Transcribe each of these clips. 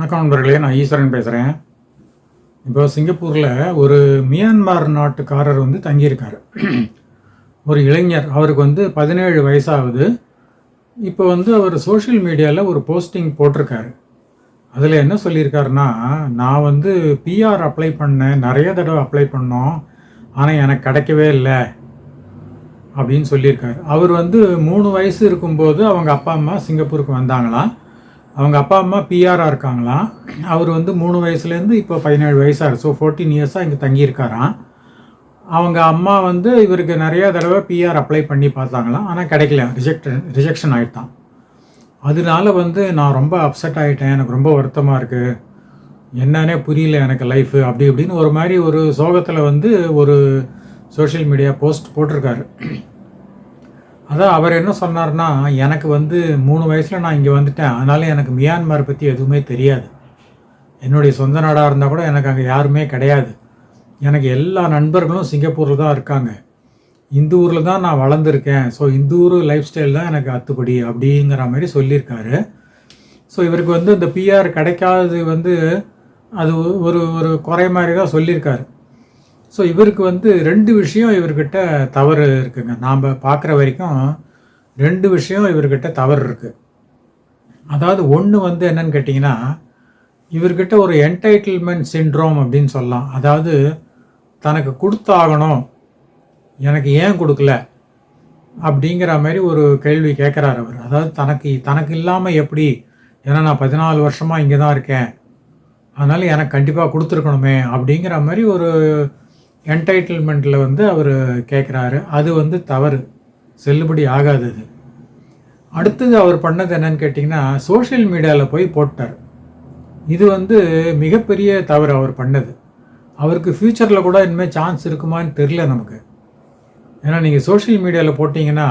வணக்கம் நண்பர்களே நான் ஈஸ்வரன் பேசுகிறேன் இப்போ சிங்கப்பூரில் ஒரு மியான்மர் நாட்டுக்காரர் வந்து தங்கியிருக்கார். ஒரு இளைஞர் அவருக்கு வந்து பதினேழு வயசாகுது. இப்போ வந்து அவர் சோஷியல் மீடியாவில் ஒரு போஸ்டிங் போட்டிருக்காரு. அதில் என்ன சொல்லியிருக்காருன்னா நான் வந்து பிஆர் அப்ளை பண்ணேன் நிறைய தடவை அப்ளை பண்ணோம் ஆனால் எனக்கு கிடைக்கவே இல்லை. அப்படின்னு சொல்லியிருக்காரு. அவர் வந்து மூணு வயசு இருக்கும்போது அவங்க அப்பா அம்மா சிங்கப்பூருக்கு வந்தாங்களாம். அவங்க அப்பா அம்மா பிஆராக இருக்காங்களாம். அவர் வந்து மூணு வயசுலேருந்து இப்போ பதினேழு வயசாக ஸோ ஃபோர்டீன் இயர்ஸாக இங்கே தங்கியிருக்காராம். அவங்க அம்மா வந்து இவருக்கு நிறையா தடவை பிஆர் அப்ளை பண்ணி பார்த்தாங்களாம். ஆனால் கிடைக்கல. ரிஜெக்ட் ரிஜெக்ஷன் ஆகிட்டான் அதனால வந்து நான் ரொம்ப அப்செட் ஆகிட்டேன் எனக்கு ரொம்ப வருத்தமாக இருக்குது என்னன்னே புரியல எனக்கு லைஃபு அப்படி இப்படின்னு ஒரு மாதிரி ஒரு சோகத்தில் வந்து ஒரு சோஷியல் மீடியா போஸ்ட் போட்டிருக்காரு. அதான் அவர் என்ன சொன்னார்னா எனக்கு வந்து மூணு வயசில் நான் இங்கே வந்துட்டேன். அதனால எனக்கு மியான்மர் பற்றி எதுவுமே தெரியாது. என்னுடைய சொந்த நாடாக இருந்தால் கூட எனக்கு அங்கே யாருமே கிடையாது. எனக்கு எல்லா நண்பர்களும் சிங்கப்பூரில் தான் இருக்காங்க. இந்த ஊரில் தான் நான் வளர்ந்துருக்கேன். ஸோ இந்த ஊர் லைஃப் ஸ்டைல் தான் எனக்கு அத்துப்படி அப்படிங்கிற மாதிரி சொல்லியிருக்காரு. ஸோ இவருக்கு வந்து இந்த பிஆர் கிடைக்காதது வந்து அது ஒரு ஒரு குறை மாதிரி தான் சொல்லியிருக்காரு. ஸோ இவருக்கு வந்து ரெண்டு விஷயம் இவர்கிட்ட தவறு இருக்குங்க. நாம் பார்க்குற வரைக்கும் ரெண்டு விஷயம் இவர்கிட்ட தவறு இருக்குது அதாவது ஒன்று வந்து என்னன்னு கேட்டிங்கன்னா இவர்கிட்ட ஒரு என்டைட்டில்மெண்ட் சிண்ட்ரோம் அப்படின்னு சொல்லலாம். அதாவது தனக்கு கொடுத்தாகணும் எனக்கு ஏன் கொடுக்கல அப்படிங்கிற மாதிரி ஒரு கேள்வி கேட்குறாரு அவர். அதாவது தனக்கு தனக்கு இல்லாமல் எப்படி ஏன்னா நான் பதினாலு வருஷமாக இங்கே தான் இருக்கேன். அதனால் எனக்கு கண்டிப்பாக கொடுத்துருக்கணுமே அப்படிங்கிற மாதிரி ஒரு என்டைட்டில்மெண்ட்டில் வந்து அவர் கேட்குறாரு அது வந்து தவறு. செல்லுபடி ஆகாதது அடுத்தது அவர் பண்ணது என்னன்னு கேட்டிங்கன்னா சோஷியல் மீடியாவில் போய் போட்டார். இது வந்து மிகப்பெரிய தவறு அவர் பண்ணது. அவருக்கு ஃப்யூச்சரில் கூட இனிமேல் சான்ஸ் இருக்குமான்னு தெரில நமக்கு. ஏன்னா நீங்கள் சோஷியல் மீடியாவில் போட்டிங்கன்னா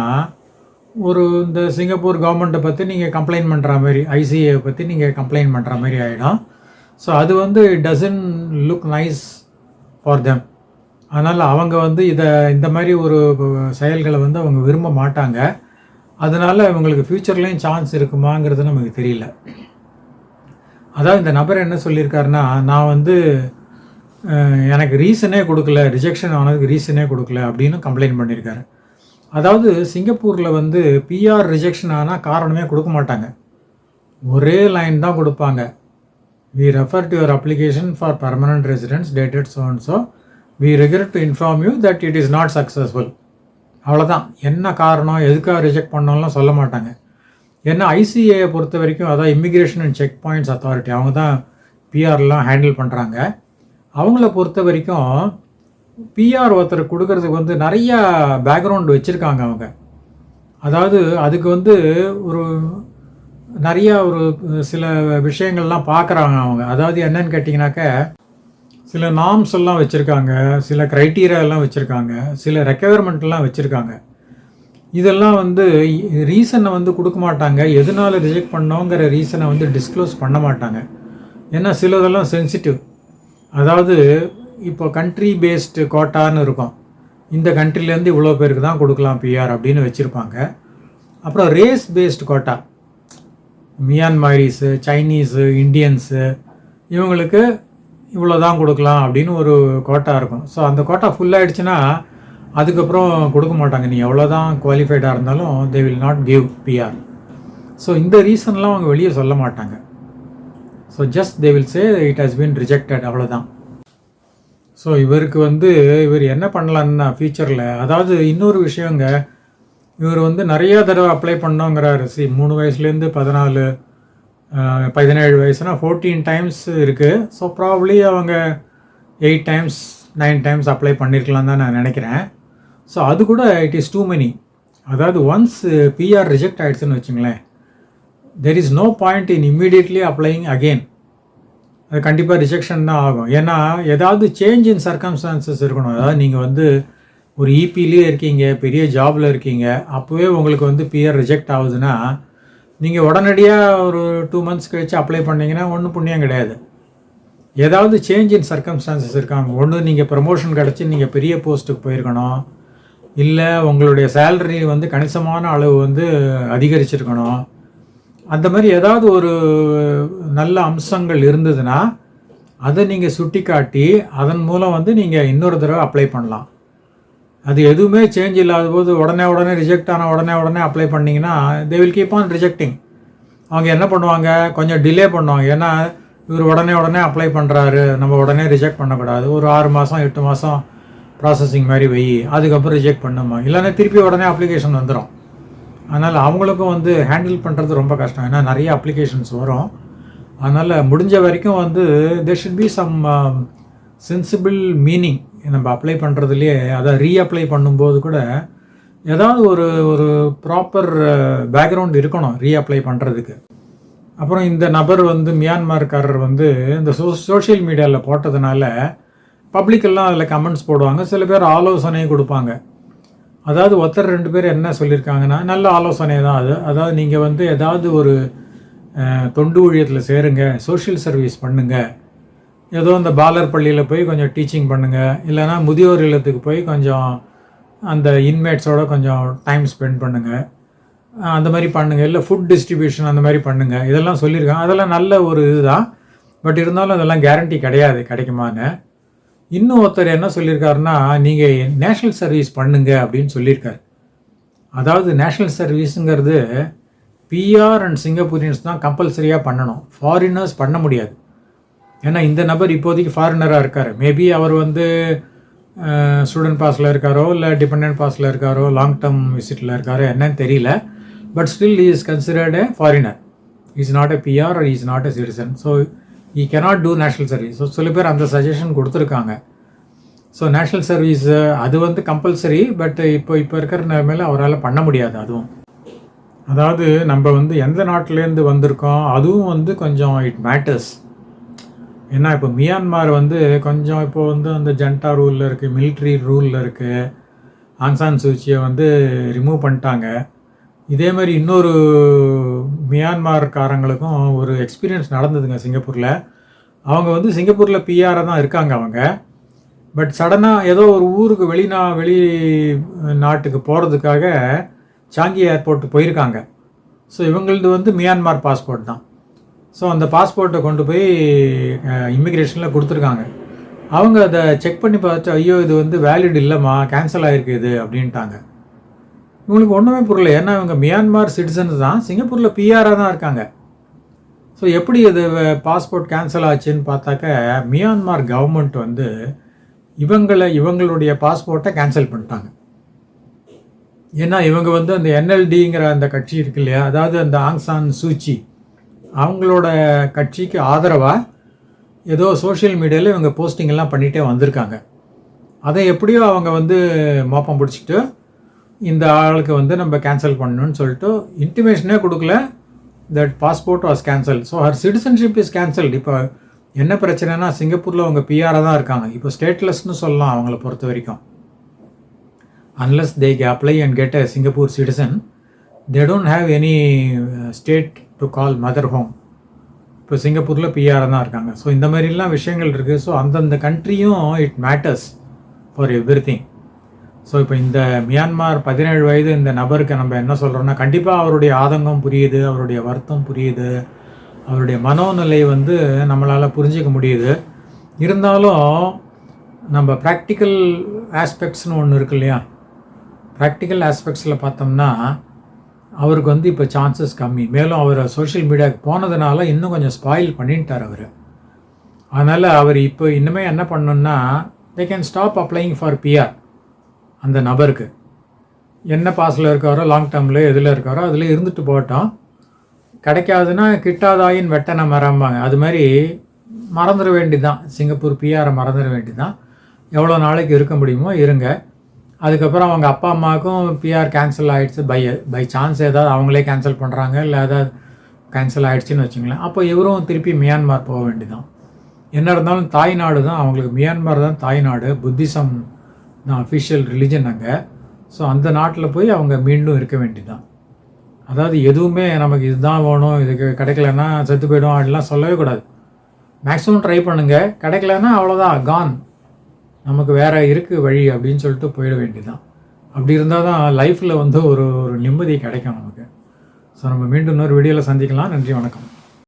ஒரு இந்த சிங்கப்பூர் கவர்மெண்ட்டை பற்றி நீங்கள் கம்ப்ளைண்ட் பண்ணுற மாதிரி ஐசிஏ பற்றி நீங்கள் கம்ப்ளைண்ட் பண்ணுற மாதிரி ஆகிடும் ஸோ அது வந்து doesn't look nice for them அதனால் அவங்க வந்து இதை இந்த மாதிரி ஒரு செயல்களை வந்து அவங்க விரும்ப மாட்டாங்க. அதனால் இவங்களுக்கு ஃப்யூச்சர்லேயும் சான்ஸ் இருக்குமாங்கிறது நமக்கு தெரியல. அதாவது இந்த நபர் என்ன சொல்லியிருக்காருன்னா நான் வந்து எனக்கு ரீசனே கொடுக்கல ரிஜெக்ஷன் ஆனதுக்கு ரீசனே கொடுக்கல அப்படின்னு கம்ப்ளைண்ட் பண்ணியிருக்காரு. அதாவது சிங்கப்பூரில் வந்து பிஆர் ரிஜெக்ஷன் ஆனால் காரணமே கொடுக்க மாட்டாங்க. ஒரே லைன் தான் கொடுப்பாங்க. We refer to your application for permanent residence dated so and so we regret to inform you that it is not successful அவ்வளோதான் என்ன காரணம் எதுக்காக ரிஜெக்ட் பண்ணோம்லாம் சொல்ல மாட்டாங்க. ஏன்னா ஐசிஏயை பொறுத்த வரைக்கும் அதான் immigration and check points authority அவங்க தான் பிஆர்லாம் ஹேண்டில் பண்ணுறாங்க அவங்கள பொறுத்த வரைக்கும் பிஆர் ஒருத்தர் கொடுக்கறதுக்கு வந்து நிறையா பேக்ரவுண்ட் வச்சுருக்காங்க அவங்க. அதாவது அதுக்கு வந்து ஒரு நிறையா ஒரு சில விஷயங்கள்லாம் பார்க்குறாங்க அவங்க. அதாவது என்னன்னு கேட்டிங்கனாக்க சில நாம்ஸ் எல்லாம் வச்சுருக்காங்க சில க்ரைட்டீரியா எல்லாம் வச்சுருக்காங்க சில ரெக்குயர்மெண்ட்லாம் வச்சுருக்காங்க. இதெல்லாம் வந்து ரீசனை வந்து கொடுக்க மாட்டாங்க. எதனால ரிஜெக்ட் பண்ணோங்கிற ரீசனை வந்து டிஸ்க்ளோஸ் பண்ண மாட்டாங்க. ஏன்னா சிலதெல்லாம் சென்சிட்டிவ் அதாவது இப்போ கண்ட்ரி பேஸ்டு கோட்டான்னு இருக்கும். இந்த கண்ட்ரிலேருந்து இவ்வளோ பேருக்கு தான் கொடுக்கலாம் பிஆர் அப்படின்னு வச்சுருப்பாங்க. அப்புறம் race based quota Myanmarese Chinese Indians இவங்களுக்கு இவ்வளோ தான் கொடுக்கலாம் அப்படின்னு ஒரு கோட்டா இருக்கும். ஸோ அந்த கோட்டா ஃபுல்லாகிடுச்சுன்னா அதுக்கப்புறம் கொடுக்க மாட்டாங்க. நீ எவ்வளோ தான் குவாலிஃபைடாக இருந்தாலும் they will not give PR so இந்த ரீசன்லாம் அவங்க வெளியே சொல்ல மாட்டாங்க. So just they will say it has been rejected அவ்வளோதான் ஸோ இவருக்கு வந்து இவர் என்ன பண்ணலான்னா ஃபியூச்சரில் அதாவது இன்னொரு விஷயங்க இவர் வந்து நிறையா தடவை அப்ளை பண்ணோங்கிறாரு. சி மூணு வயசுலேருந்து பதினாலு பதினேழு வயசுனா ஃபோர்டீன் டைம்ஸ் இருக்குது ஸோ ப்ராப்ளி அவங்க eight times nine times apply பண்ணியிருக்கலாம் தான் நான் நினைக்கிறேன். ஸோ அது கூட இட் இஸ் டூ மெனி அதாவது ஒன்ஸ் பிஆர் ரிஜெக்ட் ஆகிடுச்சுன்னு வச்சுங்களேன் there is no point in immediately applying again அது கண்டிப்பாக ரிஜெக்ஷன் தான் ஆகும். ஏன்னா ஏதாவது சேஞ்ச் இன் சர்க்கம்ஸ்டான்சஸ் இருக்கணும். அதாவது நீங்கள் வந்து ஒரு இபிலே இருக்கீங்க பெரிய ஜாபில் இருக்கீங்க அப்போவே உங்களுக்கு வந்து பிஆர் ரிஜெக்ட் ஆகுதுன்னா நீங்கள் உடனடியாக ஒரு டூ மந்த்ஸ் கழித்து அப்ளை பண்ணிங்கன்னா ஒன்றும் புண்ணியம் கிடையாது. ஏதாவது சேஞ்ச் இன் சர்க்கம்ஸ்டான்சஸ் இருக்காங்க. ஒன்று நீங்கள் ப்ரமோஷன் கிடச்சி நீங்கள் பெரிய போஸ்ட்டுக்கு போயிருக்கணும். இல்லை உங்களுடைய சேலரி வந்து கணிசமான அளவு வந்து அதிகரிச்சிருக்கணும். அந்த மாதிரி ஏதாவது ஒரு நல்ல அம்சங்கள் இருந்ததுன்னா அதை நீங்கள் சுட்டி காட்டி அதன் மூலம் வந்து நீங்கள் இன்னொரு தடவை அப்ளை பண்ணலாம். அது எதுவுமே சேஞ்ச் இல்லாத போது உடனே உடனே ரிஜெக்ட் ஆன உடனே உடனே அப்ளை பண்ணிங்கன்னா they will keep on rejecting அவங்க என்ன பண்ணுவாங்க? கொஞ்சம் டிலே பண்ணுவாங்க. ஏன்னா இவர் உடனே உடனே அப்ளை பண்ணுறாரு நம்ம உடனே ரிஜெக்ட் பண்ணக்கூடாது. ஒரு ஆறு மாதம் எட்டு மாதம் ப்ராசஸிங் மாதிரி வை. அதுக்கப்புறம் ரிஜெக்ட் பண்ணுமா? இல்லைன்னா திருப்பி உடனே அப்ளிகேஷன் வந்துடும் அதனால் அவங்களுக்கும் வந்து ஹேண்டில் பண்ணுறது ரொம்ப கஷ்டம். ஏன்னா நிறைய அப்ளிகேஷன்ஸ் வரும். அதனால் முடிஞ்ச வரைக்கும் வந்து there should be some sensible meaning நம்ம அப்ளை பண்ணுறதுலையே அதை ரீஅப்ளை பண்ணும்போது கூட ஏதாவது ஒரு ஒரு ப்ராப்பர் பேக்ரவுண்ட் இருக்கணும் ரீஅப்ளை பண்ணுறதுக்கு அப்புறம் இந்த நபர் வந்து மியான்மார்காரர் வந்து இந்த சோ சோஷியல் மீடியாவில் போட்டதுனால பப்ளிக்கெல்லாம் அதில் கமெண்ட்ஸ் போடுவாங்க. சில பேர் ஆலோசனை கொடுப்பாங்க. அதாவது ஒருத்தர் ரெண்டு பேர் என்ன சொல்லியிருக்காங்கன்னா நல்ல ஆலோசனை தான் அது. அதாவது நீங்கள் வந்து ஏதாவது ஒரு தொண்டு ஊழியத்தில் சேருங்க சோஷியல் சர்வீஸ் பண்ணுங்கள் ஏதோ இந்த பாலர் பள்ளியில் போய் கொஞ்சம் டீச்சிங் பண்ணுங்க. இல்லைன்னா முதியோர் இல்லத்துக்கு போய் கொஞ்சம் அந்த இன்மேட்ஸோட கொஞ்சம் டைம் ஸ்பெண்ட் பண்ணுங்கள் அந்த மாதிரி பண்ணுங்கள் இல்லை ஃபுட் டிஸ்ட்ரிபியூஷன் அந்த மாதிரி பண்ணுங்கள் இதெல்லாம் சொல்லியிருக்காங்க. அதெல்லாம் நல்ல ஒரு இதுதான். பட் இருந்தாலும் அதெல்லாம் கேரண்டி கிடையாது. கிடைக்குமான்னு. இன்னும் ஒருத்தர் என்ன சொல்லியிருக்காருன்னா நீங்கள் நேஷ்னல் சர்வீஸ் பண்ணுங்க அப்படின்னு சொல்லியிருக்காரு. அதாவது நேஷ்னல் சர்வீஸுங்கிறது பிஆர் அண்ட் சிங்கப்பூரியன்ஸ் தான் கம்பல்சரியாக பண்ணணும். ஃபாரினர்ஸ் பண்ண முடியாது. ஏன்னா இந்த நபர் இப்போதைக்கு ஃபாரினராக இருக்கார். மேபி அவர் வந்து ஸ்டூடெண்ட் பாஸில் இருக்காரோ இல்லை டிபெண்டன்ட் பாஸில் இருக்காரோ லாங் டேர்ம் விசிட்டில் இருக்காரோ என்னன்னு தெரியல. But still is considered a foreigner is not a PR or is not a citizen so he cannot do national service so சில பேர் அந்த சஜஷன் கொடுத்துருக்காங்க. ஸோ நேஷ்னல் சர்வீஸ் அது வந்து கம்பல்சரி பட் இப்போ இப்போ இருக்கிற நிலைமையில் அவரால் பண்ண முடியாது அதுவும். அதாவது நம்ம வந்து எந்த நாட்டிலேருந்து வந்திருக்கோம் அதுவும் வந்து கொஞ்சம் இட் மேட்டர்ஸ் ஏன்னா இப்போ மியான்மார் வந்து கொஞ்சம் இப்போ வந்து அந்த ஜென்டா ரூலில் இருக்குது மிலிட்ரி ரூலில் இருக்குது ஆங்சான் சூச்சியை வந்து ரிமூவ் பண்ணிட்டாங்க. இதே மாதிரி இன்னொரு மியான்மார்காரங்களுக்கும் ஒரு எக்ஸ்பீரியன்ஸ் நடந்ததுங்க சிங்கப்பூரில். அவங்க வந்து சிங்கப்பூரில் பிஆராக தான் இருக்காங்க அவங்க. பட் சடனாக ஏதோ ஒரு ஊருக்கு வெளிநா வெளி நாட்டுக்கு போகிறதுக்காக சாங்கி ஏர்போர்ட் போயிருக்காங்க. ஸோ இவங்களது வந்து மியான்மார் பாஸ்போர்ட் தான். ஸோ அந்த பாஸ்போர்ட்டை கொண்டு போய் இமிக்ரேஷனில் கொடுத்துருக்காங்க. அவங்க அதை செக் பண்ணி பார்த்து ஐயோ இது வந்து வேலிட் இல்லைம்மா கேன்சல் ஆகிருக்கு இது அப்படின்ட்டாங்க. இவங்களுக்கு ஒன்றுமே புரியல. ஏன்னா இவங்க மியான்மார் சிட்டிசன்ஸ் தான். சிங்கப்பூரில் பிஆராக தான் இருக்காங்க. ஸோ எப்படி இது பாஸ்போர்ட் கேன்சல் ஆச்சுன்னு பார்த்தாக்க மியான்மார் கவர்மெண்ட் வந்து இவங்களை இவங்களுடைய பாஸ்போர்ட்டை கேன்சல் பண்ணிட்டாங்க. ஏன்னா இவங்க வந்து அந்த என்எல்டிங்கிற அந்த கட்சி இருக்கு இல்லையா? அதாவது அந்த ஆங்சான் சூச்சி அவங்களோட கட்சிக்கு ஆதரவாக ஏதோ சோஷியல் மீடியாவில் இவங்க போஸ்டிங்கெல்லாம் பண்ணிகிட்டே வந்திருக்காங்க. அதை எப்படியோ அவங்க வந்து மோப்பம் பிடிச்சிட்டு இந்த ஆளுக்கு வந்து நம்ம கேன்சல் பண்ணணும்னு சொல்லிட்டு இன்டிமேஷனே கொடுக்கல. That passport was cancel so her citizenship is cancelled இப்போ என்ன பிரச்சனைனா சிங்கப்பூரில் அவங்க பிஆராக தான் இருக்காங்க. இப்போ ஸ்டேட்லெஸ்னு சொல்லலாம் அவங்கள பொறுத்த வரைக்கும். Unless they apply and get a Singapore citizen they don't have any state to call mother home இப்போ சிங்கப்பூரில் பிஆர் தான் இருக்காங்க. ஸோ இந்த மாதிரிலாம் விஷயங்கள் இருக்குது ஸோ அந்தந்த கண்ட்ரியும் it matters for everything so இப்போ இந்த மியான்மார் பதினேழு வயது இந்த நபருக்கு நம்ம என்ன சொல்கிறோன்னா கண்டிப்பாக அவருடைய ஆதங்கம் புரியுது அவருடைய வருத்தம் புரியுது அவருடைய மனோநிலை வந்து நம்மளால் புரிஞ்சிக்க முடியுது. இருந்தாலும் நம்ம ப்ராக்டிக்கல் ஆஸ்பெக்ட்ஸ்னு ஒன்று இருக்கு இல்லையா? ப்ராக்டிக்கல் ஆஸ்பெக்ட்ஸில் பார்த்தோம்னா அவருக்கு வந்து இப்போ சான்சஸ் கம்மி. மேலும் அவர் சோஷியல் மீடியாவுக்கு போனதுனால இன்னும் கொஞ்சம் ஸ்பாயில் பண்ணிட்டார் அவர். அதனால் அவர் இப்போ இன்னுமே என்ன பண்ணணும்னா they can stop applying for PR அந்த நபருக்கு. என்ன பாஸில் இருக்காரோ லாங் டேர்மில் எதில் இருக்காரோ அதில் இருந்துட்டு போட்டோம் கிடைக்காதுன்னா கிட்டாதாயின் வெட்டனை மறம்பாங்க அது மாதிரி மறந்துட வேண்டிதான். சிங்கப்பூர் பிஆரை மறந்துட வேண்டிதான். எவ்வளோ நாளைக்கு இருக்க முடியுமோ இருங்க. அதுக்கப்புறம் அவங்க அப்பா அம்மாவுக்கும் பிஆர் கேன்சல் ஆகிடுச்சு பை பை சான்ஸ் ஏதாவது அவங்களே கேன்சல் பண்ணுறாங்க இல்லை ஏதாவது கேன்சல் ஆகிடுச்சின்னு வச்சுங்களேன் அப்போ இவரும் திருப்பி மியான்மார் போக வேண்டியதான் என்ன இருந்தாலும் தாய் நாடு தான் அவங்களுக்கு மியான்மார் தான் தாய் நாடு. புத்திசம் தான் அஃபிஷியல் ரிலிஜன் அங்கே. ஸோ அந்த நாட்டில் போய் அவங்க மீண்டும் இருக்க வேண்டியதான் அதாவது எதுவுமே நமக்கு இதுதான் வேணும் இதுக்கு கிடைக்கலன்னா செத்து போயிடும் அப்படிலாம் சொல்லவே கூடாது. மேக்ஸிமம் ட்ரை பண்ணுங்கள் கிடைக்கலன்னா அவ்வளோதான் கான் நமக்கு வேறு இருக்குது வழி அப்படின்னு சொல்லிட்டு போயிட வேண்டியதுதான். அப்படி இருந்தால் தான் லைஃப்பில் வந்து ஒரு ஒரு நிம்மதி கிடைக்கும் நமக்கு. ஸோ நம்ம மீண்டும் இன்னொரு வீடியோவில் சந்திக்கலாம். நன்றி வணக்கம்.